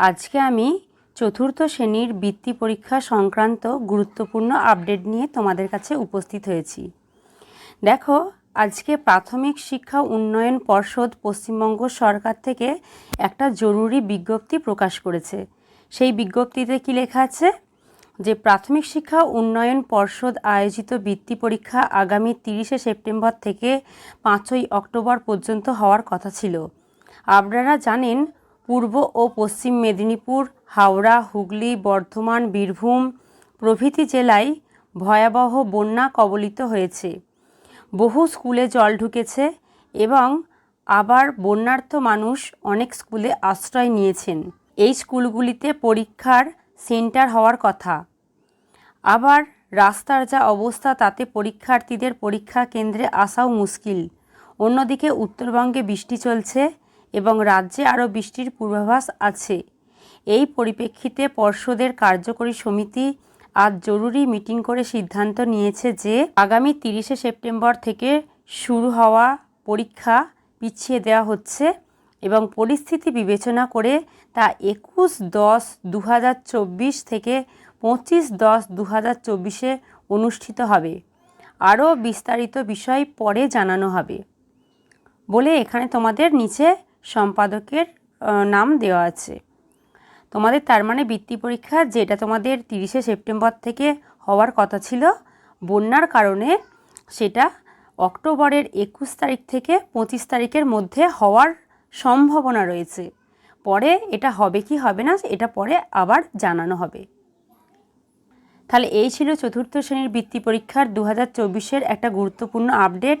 আজকে আমি চতুর্থ শ্রেণির বৃত্তি পরীক্ষা সংক্রান্ত গুরুত্বপূর্ণ আপডেট নিয়ে তোমাদের কাছে উপস্থিত হয়েছি। দেখো, আজকে প্রাথমিক শিক্ষা উন্নয়ন পর্ষদ পশ্চিমবঙ্গ সরকার থেকে একটা জরুরি বিজ্ঞপ্তি প্রকাশ করেছে। সেই বিজ্ঞপ্তিতে কি লেখা আছে? যে প্রাথমিক শিক্ষা উন্নয়ন পর্ষদ আয়োজিত বৃত্তি পরীক্ষা আগামী তিরিশে সেপ্টেম্বর থেকে পাঁচই অক্টোবর পর্যন্ত হওয়ার কথা ছিল। আপনারা জানেন পূর্ব ও পশ্চিম মেদিনীপুর, হাওড়া, হুগলি, বর্ধমান, বীরভূম প্রভৃতি জেলায় ভয়াবহ বন্যা কবলিত হয়েছে। বহু স্কুলে জল ঢুকেছে এবং আবার বন্যার্থ মানুষ অনেক স্কুলে আশ্রয় নিয়েছেন। এই স্কুলগুলিতে পরীক্ষার সেন্টার হওয়ার কথা। আবার রাস্তার যা অবস্থা তাতে পরীক্ষার্থীদের পরীক্ষা কেন্দ্রে আসাও মুশকিল। অন্যদিকে উত্তরবঙ্গে বৃষ্টি চলছে এবং রাজ্যে আরও বৃষ্টির পূর্বাভাস আছে। এই পরিপ্রেক্ষিতে পর্ষদের কার্যকরী সমিতি আজ জরুরি মিটিং করে সিদ্ধান্ত নিয়েছে যে আগামী তিরিশে সেপ্টেম্বর থেকে শুরু হওয়া পরীক্ষা পিছিয়ে দেওয়া হচ্ছে এবং পরিস্থিতি বিবেচনা করে তা একুশ দশ দু থেকে পঁচিশ দশ দু হাজার চব্বিশে অনুষ্ঠিত হবে। আরও বিস্তারিত বিষয় পরে জানানো হবে। বলে এখানে তোমাদের নিচে সম্পাদকের নাম দেওয়া আছে। তোমাদের তার মানে বৃত্তি পরীক্ষা, যেটা তোমাদের তিরিশে সেপ্টেম্বর থেকে হওয়ার কথা ছিল, বন্যার কারণে সেটা অক্টোবরের একুশ তারিখ থেকে পঁচিশ তারিখের মধ্যে হওয়ার সম্ভাবনা রয়েছে। পরে এটা হবে কি হবে না, এটা পরে আবার জানানো হবে। তাহলে এই ছিল চতুর্থ শ্রেণির বৃত্তি পরীক্ষার দু হাজার একটা গুরুত্বপূর্ণ আপডেট।